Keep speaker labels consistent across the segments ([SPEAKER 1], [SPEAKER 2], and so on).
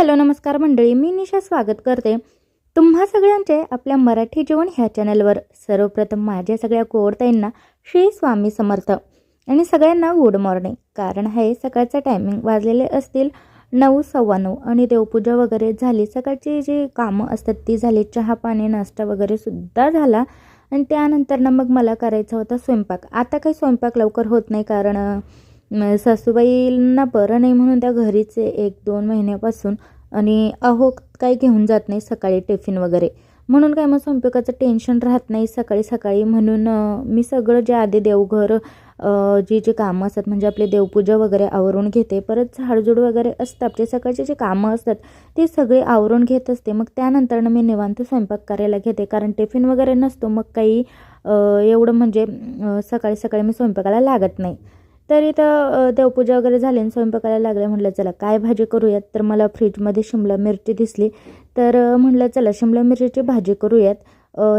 [SPEAKER 1] Hello नमस्कार मंडळी मी निशा स्वागत करते. तुम्हा सगळ्यांचे आपल्या मराठी जेवण ह्या चॅनलवर सर्वप्रथम माझ्या सगळ्या गोडताईंना श्री स्वामी समर्थ आणि सगळ्यांना गुड मॉर्निंग कारण हे सकाळचं टायमिंग वाजलेले असतील नऊ सव्वा नऊ आणि देवपूजा वगैरे झाली. सकाळची जी कामं असतात ती झाली. चहा पाणी नाश्ता वगैरे सुद्धा झाला. आणि त्यानंतर ना मग मला करायचा होता स्वयंपाक. आता काही स्वयंपाक लवकर होत नाही कारण सासूबाईंना बरं नाही म्हणून त्या घरीच एक दोन महिन्यापासून आणि अहो काही घेऊन जात नाही सकाळी टिफिन वगैरे. म्हणून काय मग स्वयंपाकाचं टेन्शन राहत नाही सकाळी सकाळी म्हणून मी सगळं जे आधी देवघर जी जी कामं असतात म्हणजे आपली देवपूजा वगैरे आवरून घेते परत झाडझूड वगैरे असतं आपले सकाळचे जे कामं असतात ते सगळे आवरून घेत असते. मग त्यानंतर मी निवांत स्वयंपाक करायला घेते कारण टिफिन वगैरे नसतो मग काही एवढं म्हणजे सकाळी सकाळी मी स्वयंपाकाला लागत नाही. तर इथं अ, देवपूजा वगैरे झाली आणि स्वयंपाकाला लागले. म्हटलं चला काय भाजी करूयात? तर मला फ्रीजमध्ये शिमला मिरची दिसली. तर म्हटलं चला शिमला मिरचीची भाजी करूयात.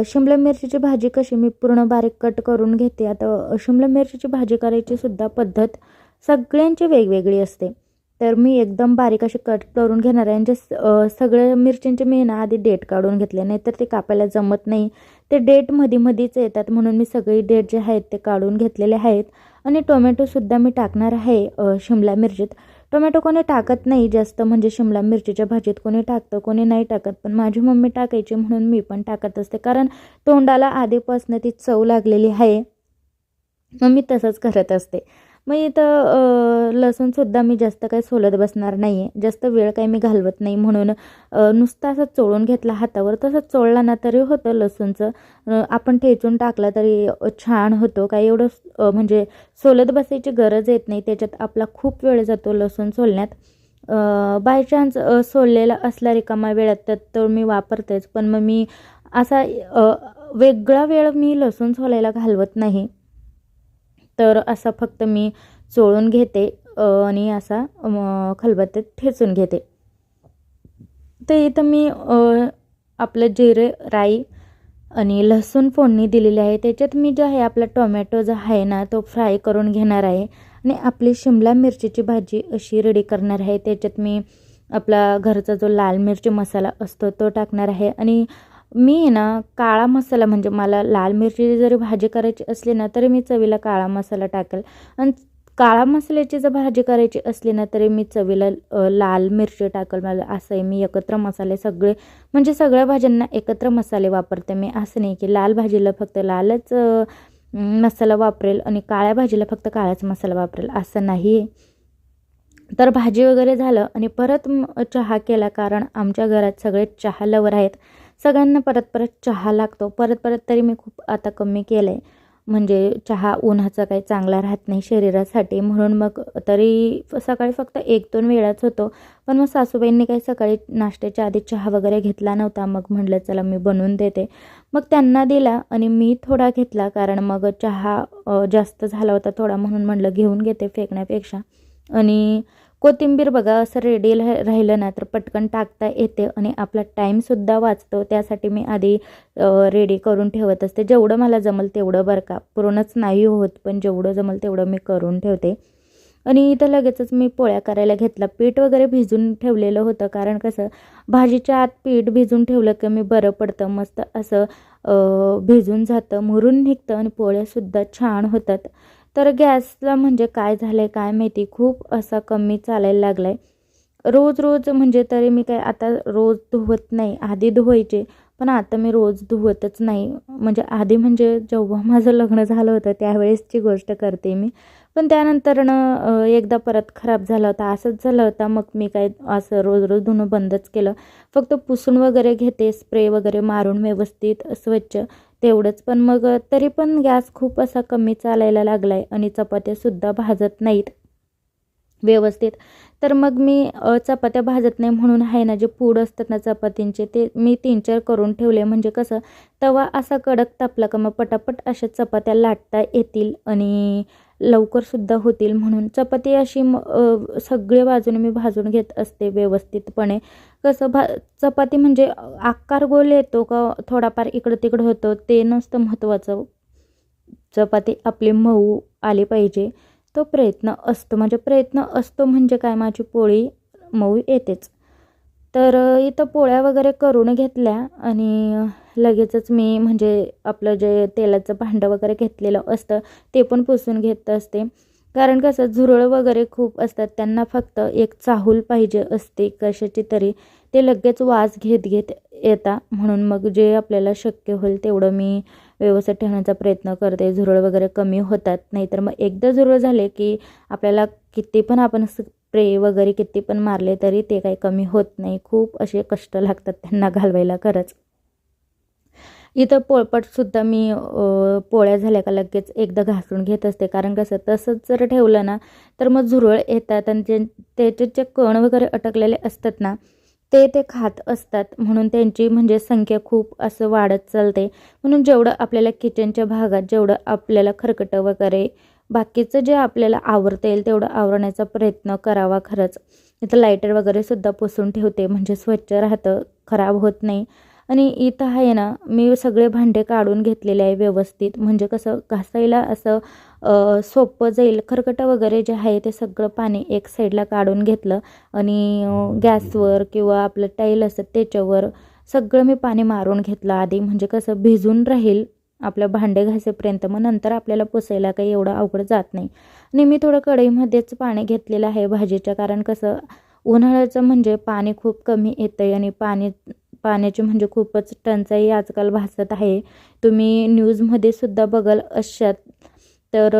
[SPEAKER 1] शिमला मिरचीची भाजी कशी? मी पूर्ण बारीक कट करून घेते. आता शिमला मिरचीची भाजी करायची सुद्धा पद्धत सगळ्यांची वेगवेगळी असते. तर मी एकदम बारीक अशी कट करून घेणार आहे जे सगळ्या मिरच्यांचे मी ना आधी डेट काढून घेतले. नाही तर ते कापायला जमत नाही. ते डेटमध्ये मध्येच येतात म्हणून मी सगळी डेट जे आहेत ते काढून घेतलेले आहेत. आणि टोमॅटोसुद्धा मी टाकणार आहे शिमला मिरचीत. टोमॅटो कोणी टाकत नाही जास्त म्हणजे शिमला मिरचीच्या भाजीत कोणी टाकतं कोणी नाही टाकत. पण माझी मम्मी टाकायची म्हणून मी पण टाकत असते. कारण तोंडाला आधीपासून ती चव लागलेली आहे. मग मी तसंच करत असते. मग इथं लसूणसुद्धा मी जास्त काही सोलत बसणार नाही आहे जास्त वेळ काही मी घालवत नाही. म्हणून नुसता असा असं चोळून घेतला हातावर. तसं चोळला ना तरी होतं लसूणचं. आपण ठेचून टाकला तरी छान होतो. काही एवढं म्हणजे सोलत बसायची गरज येत नाही. त्याच्यात आपला खूप वेळ जातो लसूण सोलण्यात. बाय चान्स सोललेला असला रिकामा वेळात तर तर मी वापरतेच. पण मग मी असा वेगळा वेळ मी लसूण सोलायला घालवत नाही. तर असा फक्त मी चोळून घेते आणि असा खलबत्त्यात ठेचून घेते. तर इथं मी आपलं जिरे राई आणि लसूण फोडणी दिलेली आहे. त्याच्यात मी जे आहे आपला टोमॅटो जो आहे ना तो फ्राय करून घेणार आहे. आणि आपली शिमला मिरचीची भाजी अशी रेडी करणार आहे. त्याच्यात मी आपला घरचा जो लाल मिरची मसाला असतो तो टाकणार आहे. आणि मी आहे ना काळा मसाला म्हणजे मला लाल मिरची जरी भाजी करायची असली ना तरी मी चवीला काळा मसाला टाकेल. आणि काळा मसाल्याची जर भाजी करायची असली ना तरी मी चवीला लाल मिरची टाकेल मला. असं आहे मी एकत्र मसाले सगळे म्हणजे सगळ्या भाज्यांना एकत्र मसाले वापरते मी. असं नाही की लाल भाजीला फक्त लालच मसाला वापरेल आणि काळ्या भाजीला फक्त काळाच मसाला वापरेल. असं नाही. तर भाजी वगैरे झालं आणि परत चहा केला. कारण आमच्या घरात सगळे चहा लवर आहेत. सगळ्यांना परत परत चहा लागतो. परत परत तरी मी खूप आता कमी केलं आहे म्हणजे चहा उन्हाचा काही चांगला राहत नाही शरीरासाठी. म्हणून मग तरी सकाळी फक्त एक दोन वेळाच होतो. पण मग सासूबाईंनी काही सकाळी नाश्त्याच्या आधी चहा वगैरे घेतला नव्हता. मग म्हटलं चला मी बनवून देते. मग त्यांना दिला आणि मी थोडा घेतला. कारण मग चहा जास्त झाला होता थोडा. म्हणून म्हटलं घेऊन घेते फेकण्यापेक्षा. आणि कोथिंबीर बघा असं रेडी राहिलं ना तर पटकन टाकता येते आणि आपला टाईमसुद्धा वाचतो. त्यासाठी मी आधी रेडी करून ठेवत असते. जेवढं मला जमल तेवढं बरं का. पूर्णच नाही होत पण जेवढं जमल तेवढं मी करून ठेवते. आणि इथं लगेचच मी पोळ्या करायला घेतला पीठ वगैरे भिजून ठेवलेलं होतं कारण कसं भाजीच्या आत पीठ भिजून ठेवलं की मी बरं पडतं. मस्त असं भिजून जातं मुरून निघतं आणि पोळ्यासुद्धा छान होतात. तर गॅसला म्हणजे काय झालं आहे काय माहिती? खूप असा कमी चालायला लागला आहे रोज रोज म्हणजे तरी मी काय आता रोज धुवत नाही. आधी धुवायचे पण आता मी रोज धुवतच नाही. म्हणजे आधी म्हणजे जेव्हा माझं लग्न झालं होतं त्यावेळेसची गोष्ट करते मी. पण त्यानंतरनं एकदा परत खराब झाला होता असंच झालं होतं. मग मी काय असं रोज रोज धुणं बंदच केलं. फक्त पुसून वगैरे घेते स्प्रे वगैरे मारून व्यवस्थित स्वच्छ. तेवढंच. पण मग तरी पण गॅस खूप असा कमी चालायला लागला आहे आणि चपात्यासुद्धा भाजत नाहीत. व्यवस्थित. तर मग मी चपात्या भाजत नाही म्हणून आहे ना जे पूड असतात ना चपातींचे ते मी तीन चार करून ठेवले. म्हणजे कसं तवा असा कडक तापला का मग पटापट अशा चपात्या लाटता येतील आणि लवकरसुद्धा होतील म्हणून. चपाती अशी म- सगळे बाजूने मी भाजून घेत असते व्यवस्थितपणे. कसं भा चपाती म्हणजे आकार गोल येतो का थोडाफार इकडं तिकडं होतो ते नसतं महत्त्वाचं. चपाती आपली मऊ आली पाहिजे. तो प्रयत्न असतो. म्हणजे प्रयत्न असतो म्हणजे काय? माझी पोळी मऊ येतेच. तर इथं पोळ्या वगैरे करून घेतल्या आणि लगेचच मी म्हणजे आपलं जे तेलाचं भांडं वगैरे घेतलेलं असतं ते पण पुसून घेत असते. कारण कसं झुरळ वगैरे खूप असतात त्यांना फक्त एक चाहूल पाहिजे असते कशाची तरी. ते लगेच वास घेत घेत येता. म्हणून मग जे आपल्याला शक्य होईल तेवढं मी व्यवस्थित ठेवण्याचा प्रयत्न करते. झुरळ वगैरे कमी होतात. नाहीतर मग एकदा झुरळ झाले की आपल्याला किती पण आपण स्प्रे वगैरे किती पण मारले तरी ते काही कमी होत नाही. खूप असे कष्ट लागतात त्यांना घालवायला खरंच. इथं पोळपटसुद्धा मी पोळ्या झाल्या का लगेच एकदा घासून घेत असते. कारण कसं तसंच जर ठेवलं ना तर मग झुरळ येतात आणि जे त्याचे जे कण वगैरे अटकलेले असतात ना ते ते खात असतात. म्हणून त्यांची म्हणजे संख्या खूप असं वाढत चालते. म्हणून जेवढं आपल्याला किचनच्या भागात जेवढं आपल्याला खरकटं वगैरे बाकीचं जे आपल्याला आवरता येईल तेवढं आवरण्याचा प्रयत्न करावा खरंच. इथं लायटर वगैरे सुद्धा पुसून ठेवते. म्हणजे स्वच्छ राहतं खराब होत नाही. आणि इथं आहे ना मी सगळे भांडे काढून घेतलेले आहे व्यवस्थित. म्हणजे कसं घासायला असं सोपं जाईल. खरकटं वगैरे जे आहे ते सगळं पाणी एक साईडला काढून घेतलं. आणि गॅसवर किंवा आपलं टाईल असतं त्याच्यावर सगळं मी पाणी मारून घेतलं आधी. म्हणजे कसं भिजून राहील आपलं भांडे घासेपर्यंत. मग नंतर आपल्याला पुसायला काही एवढं अवघड जात नाही. आणि मी थोडं कढईमध्येच पाणी घेतलेलं आहे भाजीच्या. कारण कसं उन्हाळ्याचं म्हणजे पाणी खूप कमी येतं आहे आणि पाणी पाण्याची म्हणजे खूपच टंचाई आजकाल भासत आहे. तुम्ही न्यूजमध्ये सुद्धा बघाल अशात तर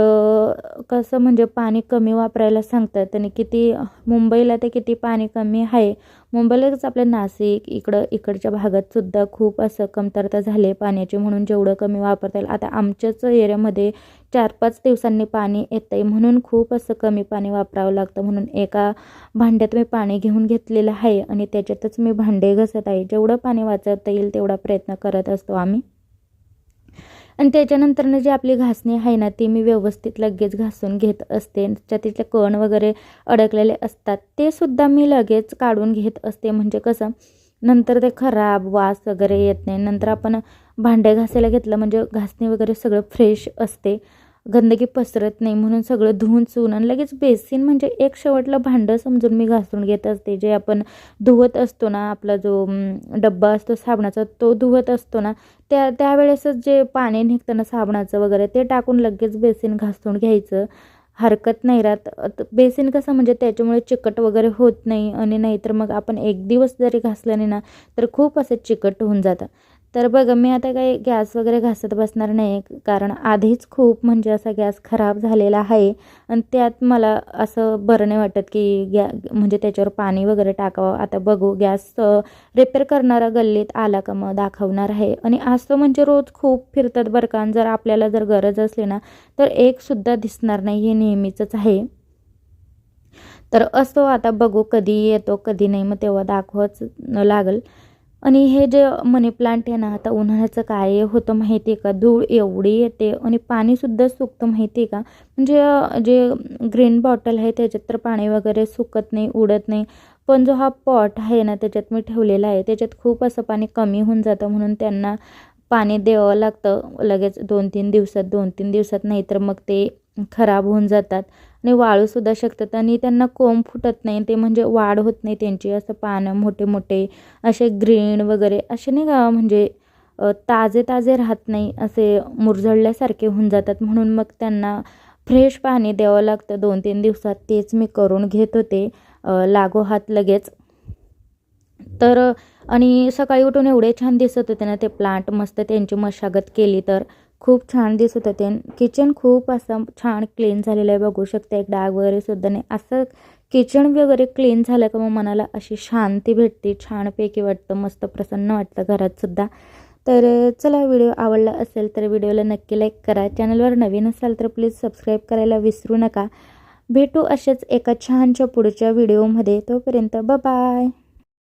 [SPEAKER 1] कसं म्हणजे पाणी कमी वापरायला सांगतात त्यांनी किती मुंबईला ते किती पाणी कमी आहे. मुंबईलाच आपल्या नाशिक इकडं इकडच्या भागात सुद्धा खूप असं कमतरता झाली आहे पाण्याची म्हणून जेवढं कमी वापरता येईल. आता आमच्याच एरियामध्ये चार पाच दिवसांनी पाणी येतं आहे म्हणून खूप असं कमी पाणी वापरावं लागतं. म्हणून एका भांड्यात मी पाणी घेऊन घेतलेलं आहे आणि त्याच्यातच मी भांडे घसत आहे. जेवढं पाणी वाचवता येईल तेवढा प्रयत्न करत असतो आम्ही. आणि त्याच्यानंतरनं जी आपली घासणी आहे ना ती मी व्यवस्थित लगेच घासून घेत असते. त्याच्या तिथले कण वगैरे अडकलेले असतात ते सुद्धा मी लगेच काढून घेत असते. म्हणजे कसं नंतर ते खराब वास वगैरे येत नाही. नंतर आपण भांडे घासायला घेतलं म्हणजे घासणी वगैरे सगळं फ्रेश असते. गंदगी पसरत नाही म्हणून सगळं धुवून चुवून आणि लगेच बेसिन म्हणजे एक शेवटला भांडं समजून मी घासून घेत असते. जे आपण धुवत असतो ना आपला जो डब्बा असतो साबणाचा तो धुवत असतो ना त्या त्यावेळेसच जे पाणी निघतं ना साबणाचं वगैरे ते टाकून लगेच बेसिन घासून घ्यायचं. हरकत नाही राहत. बेसिन कसं म्हणजे त्याच्यामुळे चिकट वगैरे होत नाही आणि नाहीतर मग आपण एक दिवस जरी घासल्याने ना तर खूप असं चिकट होऊन जातं. तर बघा मी आता काही गॅस वगैरे घासत बसणार नाही कारण आधीच खूप म्हणजे असा गॅस खराब झालेला आहे. आणि त्यात मला असं बरं नाही वाटत की गॅ म्हणजे त्याच्यावर पाणी वगैरे टाकावं. आता बघू गॅस रिपेअर करणारा गल्लीत आला का मग दाखवणार आहे. आणि असं म्हणजे रोज खूप फिरतात बरं का. जर आपल्याला जर गरज असली ना तर एकसुद्धा दिसणार नाही हे नेहमीचंच आहे. तर असं आता बघू कधी येतो कधी नाही मग तेव्हा दाखवाच लागल. आणि हे जे मनी प्लांट आहे ना आता उन्हाळ्याचं काय होतं माहिती आहे का? धूळ एवढी येते आणि पाणीसुद्धा सुकतं माहिती आहे का? म्हणजे जे ग्रीन बॉटल आहे त्याच्यात तर पाणी वगैरे सुकत नाही उडत नाही. पण जो हा पॉट आहे ना त्याच्यात मी ठेवलेला आहे. त्याच्यात खूप असं पाणी कमी होऊन जातं म्हणून त्यांना पाणी द्यावं लागतं. लगेच दोन तीन दिवसात दोन तीन दिवसात नाही तर मग ते खराब होऊन जातात. आणि वाळूसुद्धा शकतात आणि त्यांना कोंब फुटत नाही ते म्हणजे वाढ होत नाही त्यांची. असं पानं मोठे मोठे असे ग्रीन वगैरे असे नाही का म्हणजे ताजे ताजे राहत नाही असे मुरझळल्यासारखे होऊन जातात. म्हणून मग त्यांना फ्रेश पाणी द्यावं लागतं. दोन तीन दिवसात तेच मी करून घेत होते. लागोहात लगेच. तर आणि सकाळी उठून एवढे छान दिसत होते ना ते प्लांट मस्त त्यांची मशागत केली तर. खूप छान दिसत होते. किचन खूप असं छान क्लीन झालेलं आहे. बघू शकते एक डाग वगैरे सुद्धा नाही. असं किचन वगैरे क्लीन झालं का मग मनाला अशी शांती भेटते. छानपैकी वाटतं मस्त प्रसन्न वाटतं घरातसुद्धा तर चला व्हिडिओ आवडला असेल तर व्हिडिओला नक्की लाईक करा. चॅनलवर नवीन असाल तर प्लीज सबस्क्राईब करायला विसरू नका. भेटू अशाच एका छानच्या पुढच्या व्हिडिओमध्ये. तोपर्यंत बाय